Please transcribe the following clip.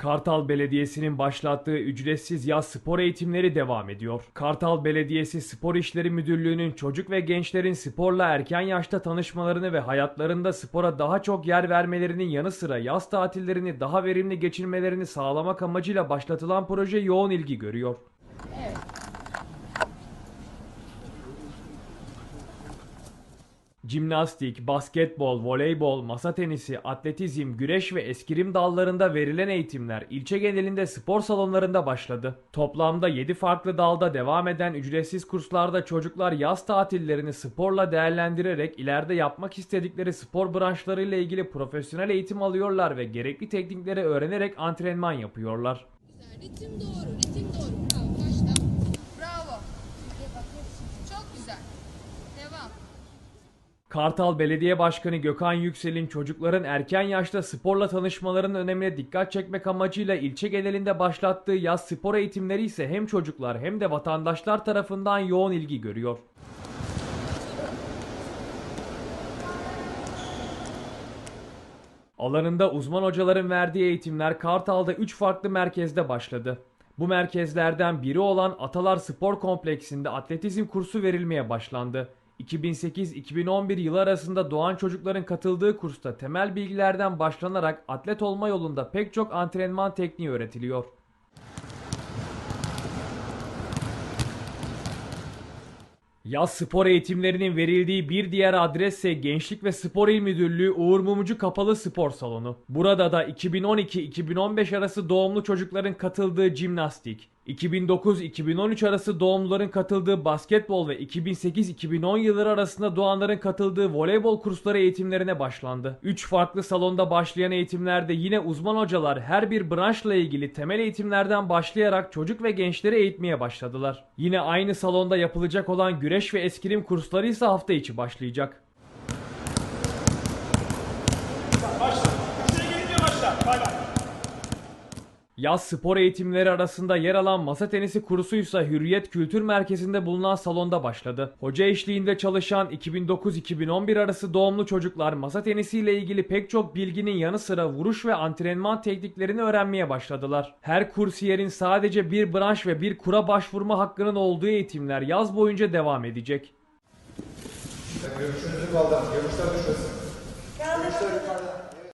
Kartal Belediyesi'nin başlattığı ücretsiz yaz spor eğitimleri devam ediyor. Kartal Belediyesi Spor İşleri Müdürlüğü'nün çocuk ve gençlerin sporla erken yaşta tanışmalarını ve hayatlarında spora daha çok yer vermelerinin yanı sıra yaz tatillerini daha verimli geçirmelerini sağlamak amacıyla başlatılan proje yoğun ilgi görüyor. Jimnastik, basketbol, voleybol, masa tenisi, atletizm, güreş ve eskrim dallarında verilen eğitimler ilçe genelinde spor salonlarında başladı. Toplamda 7 farklı dalda devam eden ücretsiz kurslarda çocuklar yaz tatillerini sporla değerlendirerek ileride yapmak istedikleri spor branşlarıyla ilgili profesyonel eğitim alıyorlar ve gerekli teknikleri öğrenerek antrenman yapıyorlar. Ritim doğru, ritim doğru. Bravo, başla. Bravo. Çok güzel. Devam. Kartal Belediye Başkanı Gökhan Yüksel'in çocukların erken yaşta sporla tanışmalarının önemine dikkat çekmek amacıyla ilçe genelinde başlattığı yaz spor eğitimleri ise hem çocuklar hem de vatandaşlar tarafından yoğun ilgi görüyor. Alanında uzman hocaların verdiği eğitimler Kartal'da 3 farklı merkezde başladı. Bu merkezlerden biri olan Atalar Spor Kompleksinde atletizm kursu verilmeye başlandı. 2008-2011 yılı arasında doğan çocukların katıldığı kursta temel bilgilerden başlanarak atlet olma yolunda pek çok antrenman tekniği öğretiliyor. Yaz spor eğitimlerinin verildiği bir diğer adres ise Gençlik ve Spor İl Müdürlüğü Uğur Mumcu Kapalı Spor Salonu. Burada da 2012-2015 arası doğumlu çocukların katıldığı jimnastik, 2009-2013 arası doğumluların katıldığı basketbol ve 2008-2010 yılları arasında doğanların katıldığı voleybol kursları eğitimlerine başlandı. 3 farklı salonda başlayan eğitimlerde yine uzman hocalar her bir branşla ilgili temel eğitimlerden başlayarak çocuk ve gençleri eğitmeye başladılar. Yine aynı salonda yapılacak olan güreş ve eskrim kursları ise hafta içi başlayacak. Yaz spor eğitimleri arasında yer alan masa tenisi kursuysa Hürriyet Kültür Merkezi'nde bulunan salonda başladı. Hoca eşliğinde çalışan 2009-2011 arası doğumlu çocuklar masa tenisiyle ilgili pek çok bilginin yanı sıra vuruş ve antrenman tekniklerini öğrenmeye başladılar. Her kursiyerin sadece bir branş ve bir kura başvurma hakkının olduğu eğitimler yaz boyunca devam edecek. Görüşünüzü kaldırın. Görüşler düşmesin. Görüşler yukarıda.